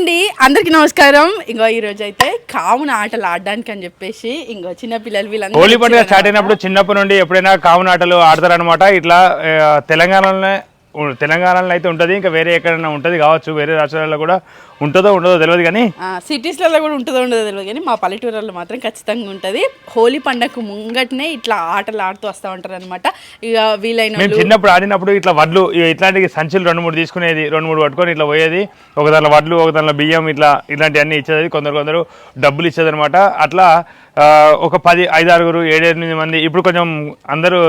అండి అందరికి నమస్కారం ఇంకో ఈ రోజు అయితే కావున ఆటలు ఆడడానికి అని చెప్పేసి ఇంకో చిన్న పిల్లలు వీళ్ళందరూ హోలీ పండుగ. స్టార్ట్ అయినప్పుడు చిన్నప్పటి నుండి ఎప్పుడైనా కామన్ ఆటలు ఆడతారనమాట ఇట్లా తెలంగాణలోనే తెలంగాణలో అయితే ఉంటుంది ఇంకా వేరే ఎక్కడైనా ఉంటుంది కావచ్చు వేరే రాష్ట్రాలలో కూడా ఉంటుందో ఉండదో తెలియదు కానీ సిటీస్లలో కూడా ఉంటుందో ఉండదో తెలియదు కానీ మా పల్లెటూరులో మాత్రం ఖచ్చితంగా ఉంటుంది. హోలీ పండగకు ముంగటనే ఇట్లా ఆటలు ఆడుతూ వస్తూ ఉంటారు అనమాట ఇక వీలైన మేము చిన్నప్పుడు ఆడినప్పుడు ఇట్లా వడ్లు ఇట్లాంటి సంచులు రెండు మూడు తీసుకునేది రెండు మూడు పట్టుకొని ఇట్లా పోయేది. ఒక దానిలో వడ్లు ఒక దానిలో బియ్యం ఇట్లా ఇట్లాంటివన్నీ ఇచ్చేది. కొందరు కొందరు డబ్బులు ఇచ్చేది అనమాట అట్లా ఒక పది ఐదు ఆరుగురు ఏడెనిమిది మంది ఇప్పుడు కొంచెం అందరూ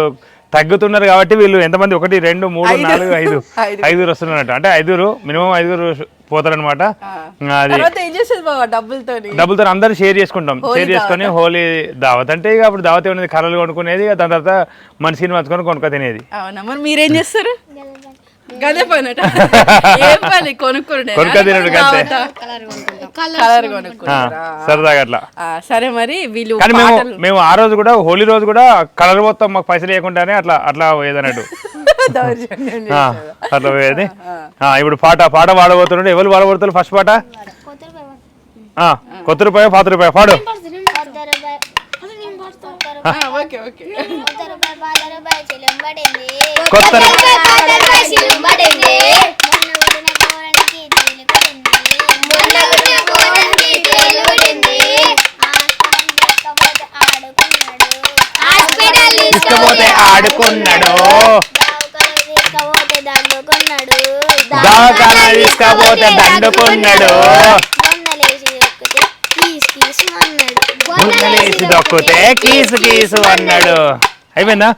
తగ్గుతున్నారు కాబట్టి వీళ్ళు ఎంతమంది? ఒకటి రెండు మూడు. నాలుగు ఐదు. ఐదు. ఐదుగురు వస్తున్నట్టు అంటే ఐదుగురు మినిమం ఐదుగురు పోతారనమాట అది డబ్బులతో డబ్బులతో అందరూ షేర్ చేసుకుంటాం. షేర్ చేసుకొని హోలీ దావత్. అంటే ఇక అప్పుడు దావత్ ఉన్నది కర్రలు కొనుక్కునేది దాని తర్వాత మనిషిని పంచుకొని కొనుక్క తినేది. అవునా? మరి మీరేం చేస్తారు? గదే పని అట. ఏం పని? కొనుక్కోండి కొనుక్క తినడు గంతే. కలర్ కొనుక్కుంటారా సరదాగా అట్లా. సరే మరి వీళ్ళు కానీ మేము మేము ఆ రోజు కూడా హోలీ రోజు కూడా కలర్ మొత్తం మాకు పైసలు లేకుండానే అట్లా అట్లా ఆ, అట్లా పోయేది. ఇప్పుడు పాట పాట పాడబోతున్నాడు. ఎవరు పాడబోతున్నారు ఫస్ట్ పాట? ఆ, కొత్త రూపాయ పాత రూపాయ? పాడు. ఆ, ఓకే ఓకే. కొత్త రూ- ఆడుకున్నాడు. తీసుకపోతే దండుకున్నాడు. దొక్కితే కీసు కీసు అన్నాడు. అయిపోయిందా?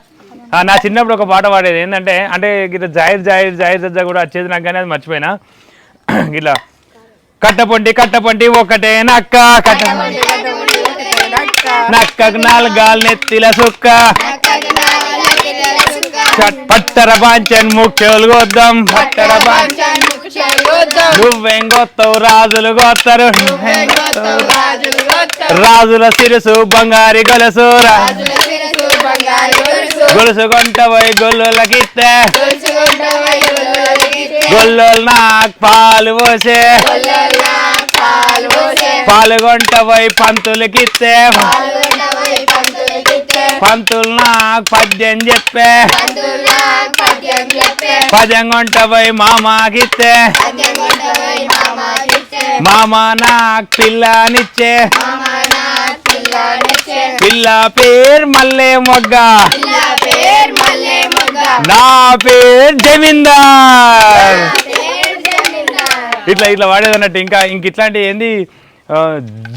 ఆ, నా చిన్నప్పుడు ఒక పాట పాడేది. ఏంటంటే అంటే ఇట్లా జాయిర్ జాయిర్ జాయిర్ జజ్జా కూడా వచ్చేది నాకు కానీ అది మర్చిపోయినా. ఇట్లా కట్టపొంటి కట్టపొంటి ఒకటే నక్క కట్ట నక్కకు నాలుగాలు నెత్తిల సుక్క. పట్టర పాంచన్ ముఖ్యులు కొద్దాం. పట్టర నువ్వేం కొత్తవు? రాజులు కొత్తరు. రాజుల సిరుసు బంగారి గొలుసు గొలుసు. కొంట పోయి గొల్లులకిత్తే గొల్లు నాకు పాలు పోసే. పాలు కొంట పోయి పంతులకిత్తే పంతులు నాకు పద్యం చెప్పే. పద్యం కొంట పోయి మామాకిత్తే మామ నాకు పిల్లనిచ్చే. పిల్ల పేరు మల్లే మొగ్గ. నా పేరు జమీందార్. ఇట్లా ఇట్లా వాడేదన్నట్టు ఇంకా ఇంక ఇట్లాంటి ఏంది?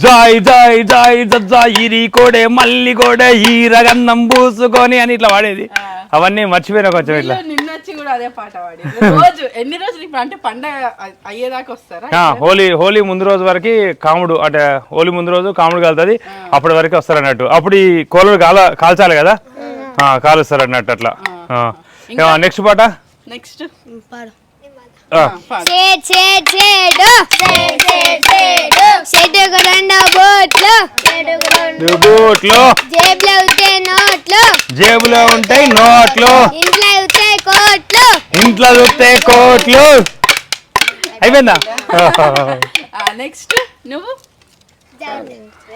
జాయ్ జాయ్ జాయ్ జజ్జా ఇరి కోడే మల్లి కోడే ఈరగన్నం పూసుకొని అని ఇట్లా వాడేది. అవన్నీ మర్చిపోయినా కొంచెం ఇట్లా. వీళ్ళు నిన్న వచ్చి కూడా అదే పాట పాడి రోజు ఎన్ని రోజులు ఇప్పుడు అంటే పండగ అ- అయ్యేదాకా వస్తారా? ఆ, హోలీ హోలీ ముందు రోజు వరకు కాముడు అంటే హోలీ ముందు రోజు కాముడు కాలుతుంది. అప్పటి వరకు వస్తారు అన్నట్టు అప్పుడు ఈ కోళ్ళు కాల కాల్చాలి కదా? ఆ, కాలుస్తారు అన్నట్టు అట్లా. నెక్స్ట్ పాట? నెక్స్ట్ చెట్టుకు రెండు బోట్లు. బూట్లు. జేబులో ఉంటే నోట్లు. జేబులో ఉంటాయి నోట్లు. ఇంట్లో ఉంటే కోట్లు. ఇంట్లో చూస్తే కోట్లు. అయిపోయిందా? నెక్స్ట్ నువ్వు?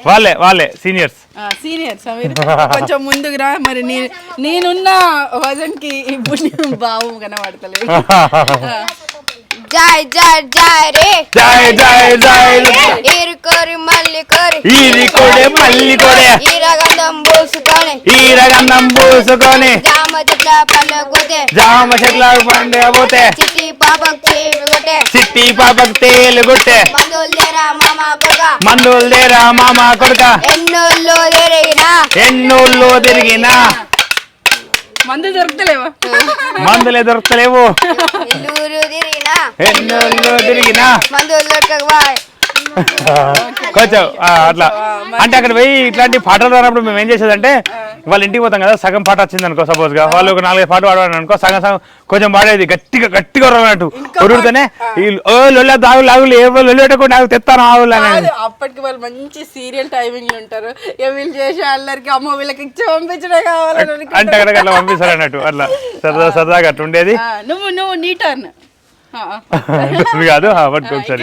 వాళ్ళే వాళ్ళే సీనియర్స్. సీనియర్స్ కొంచెం ముందుకు రా. మరి నేను నేనున్న వజన్కి ఇప్పుడు బావు కనబడతలేదు. జాయ్ జాయ్ జాయ్ రే. జాయ్ జాయ్ జాయ్ ఈరు కోరి మళ్ళీ కోరి. ఈది కొడే మల్లి కొడే ఈరగంధం పూసుకొని. ఈరగన్నం పూసుకొని. జామ చెట్ల పళ్ళకపోతే జామ చెట్ల పండే పోతే. చిట్టి పాపకు చీపు కొట్టే. చిట్టి పాపకు తేలు గుట్టే మందులు తెరా మామ కొడుక. మందులు దేరా మామ కొడుక. ఎన్నోళ్ళు తిరిగినా ఎన్నోళ్ళు తిరిగినా. మందు దొరుకుతలేవా మందులే దొరకలేవు ఇల్లూరు తిరిగినా ఎన్నోళ్ళు తిరిగినా మందులు దొరకకపోయి కొంచెం అట్లా. అంటే అక్కడ పోయి ఇట్లాంటి పాటలు రానప్పుడు మేము ఏం చేసేదంటే వాళ్ళ ఇంటికి పోతాం కదా సగం పాట వచ్చింది అనుకో సపోజ్గా. వాళ్ళు ఒక నాలుగైదు పాటలు పాడారు అనుకో సగం సగం కొంచెం పాడేది గట్టిగా గట్టిగా ఉరుడితేనే ఈ ఓ లొల్ల దాగు లాగులు ఏ లొల్లెటకు నాకు తెస్తాను ఆవులు అని. అప్పటికి వాళ్ళు మంచి సీరియల్ టైమింగ్ ఉంటారు. వీళ్ళు చేసే అందరికి అమ్మ వీళ్ళకి ఇచ్చి పంపించడే కావాలని అంటే అక్కడ అట్లా పంపిస్తారు అన్నట్టు అట్లా. సరదా సరదాగా అట్లా ఉండేది. నువ్వు నువ్వు నీ టర్న్ కాదు. ఆ, పట్టుకో ఒకసారి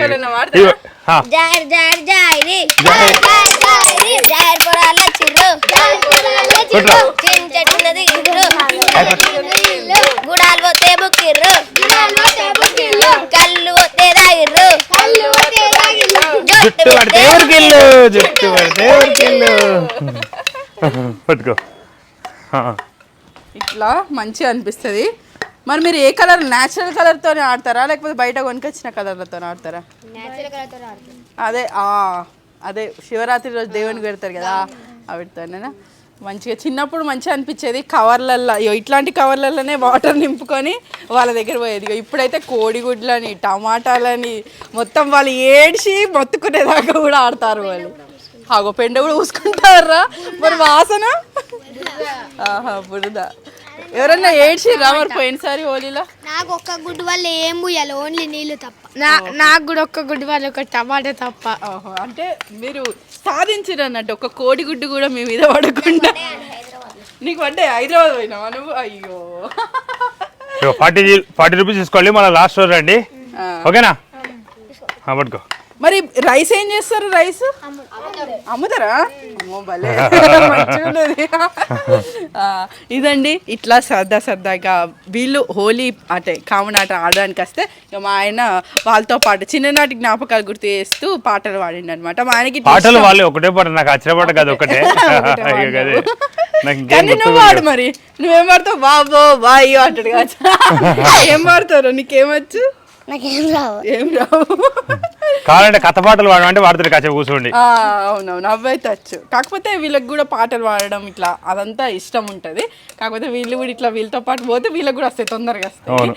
గిర్రు గుడాలు పోతే బుక్కిర్రు. కళ్ళు పోతే దాగిర్రు జుట్టు పడితే ఊరికెళ్ళు జుట్టు పడితే ఊరికెళ్ళు పట్టుకో. ఆ, ఇట్లా మంచిగా అనిపిస్తుంది. మరి మీరు ఏ కలర్ న్యాచురల్ కలర్తోనే ఆడతారా? లేకపోతే బయట కొనుకొచ్చిన కలర్లతో ఆడతారా? అదే ఆ, అదే శివరాత్రి రోజు దేవునికి పెడతారు కదా అవిటితోనేనా మంచిగా చిన్నప్పుడు మంచిగా అనిపించేది కవర్లల్లో. అయ్యో ఇట్లాంటి కవర్లలోనే వాటర్ నింపుకొని వాళ్ళ దగ్గర పోయేది. ఇప్పుడైతే కోడిగుడ్లని టమాటాలని మొత్తం వాళ్ళు ఏడ్చి మొత్తుకునేదాకా కూడా ఆడతారు వాళ్ళు. ఆగో పెండ కూడా పూసుకుంటారా మరి వాసన? ఆహా బురద. ఎవరన్నా ఏడ్చిరా మరి పోయినసారి హోలీలో? నాకు ఒక్క గుడ్డు వల్ల ఏం పోయాలి ఓన్లీ నీళ్ళు తప్ప. నా నాకు కూడా ఒక్క గుడ్డు వల్ల ఒక టమాటా తప్ప. ఓహో అంటే మీరు సాధించారు అన్నట్టు ఒక కోడిగుడ్డు కూడా మీ మీద పడకుండా. నీకు అంటే హైదరాబాద్ పోయినావా నువ్వు? అయ్యో. ఫార్టీ ఫార్టీ రూపీస్ తీసుకోండి మళ్ళీ లాస్ట్ రోజు రండి. ఓకేనా? ఆ, పట్టుకో. మరి రైస్ ఏం చేస్తారు రైస్? అమ్ముతారా? అమ్మో భలే. మంచిగున్నది. ఆ, ఇదండి ఇట్లా సరదా సరదాగా వీళ్ళు హోలీ అంటే కామన్ ఆట ఆడడానికి వస్తే ఇక మా ఆయన వాళ్ళతో పాటు చిన్ననాటి జ్ఞాపకాలు గుర్తు చేస్తూ పాటలు పాడిండు అనమాట మా ఆయనకి పాటలు. వాళ్ళు ఒకటే పాట నాకు పాట. కాదు ఒకటే కానీ నువ్వు వాడు మరి. నువ్వేం వాడతావు బాబో బాయ్ అంటాడు కదా ఏం వాడతారు నీకేమొచ్చు నాకేం రావు. ఏం రావు. కావాలంటే కథ పాటలు వాడమంటే వాడుతుంది కాసేపు కూర్చోండి. అవునవును అవైతే వచ్చు కాకపోతే వీళ్ళకి కూడా పాటలు పాడడం ఇట్లా అదంతా ఇష్టం ఉంటుంది. కాకపోతే వీళ్ళు కూడా ఇట్లా వీళ్ళతో పాటు పోతే వీళ్ళకి కూడా వస్తాయి తొందరగా వస్తాయి.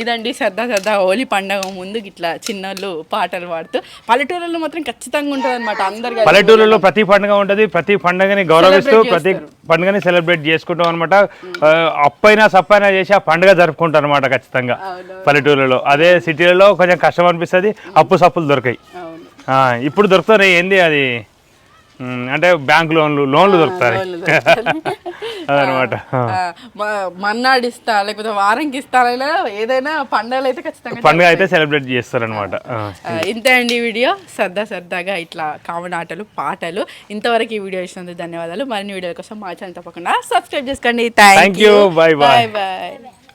ఇదండి సరదా సరదా హోలీ పండగ ముందు ఇట్లా చిన్నోళ్ళు పాటలు పాడుతూ పల్లెటూరులో మాత్రం ఖచ్చితంగా ఉంటుంది అనమాట అందరు కలిసి. పల్లెటూరులో ప్రతి పండుగ ఉంటది ప్రతి పండుగని గౌరవిస్తూ ప్రతి. పండుగని సెలబ్రేట్ చేసుకుంటాం అనమాట అప్పైనా సప్పైనా చేసి ఆ పండుగ జరుపుకుంటాం అనమాట ఖచ్చితంగా పల్లెటూరులో అదే సిటీలలో కొంచెం కష్టం అనిపిస్తుంది అప్పు సప్పులు దొరకాయి. అవును. ఆ, ఇప్పుడు దొరుకుతున్నాయి ఏంది అది? అంటే బ్యాంక్ లోన్లు లోన్లు దొరుకుతాయి లోన్లు. అదనమాట. మన్నాడు ఇస్తా లేకపోతే వారంకి ఇస్తా ఇలా ఏదైనా పండుగలు అయితే ఖచ్చితంగా పండుగ అయితే సెలబ్రేట్ చేస్తారనమాట. ఇంతే అండి ఈ వీడియో. సరదా సరదాగా ఇట్లా కామన్ ఆటలు పాటలు. ఇంతవరకు ఈ వీడియో ఇచ్చినందుకు ధన్యవాదాలు. మరిన్ని వీడియోల కోసం మా ఛానల్ తప్పకుండా సబ్స్క్రైబ్ చేసుకోండి. You. Bye bye. Bye bye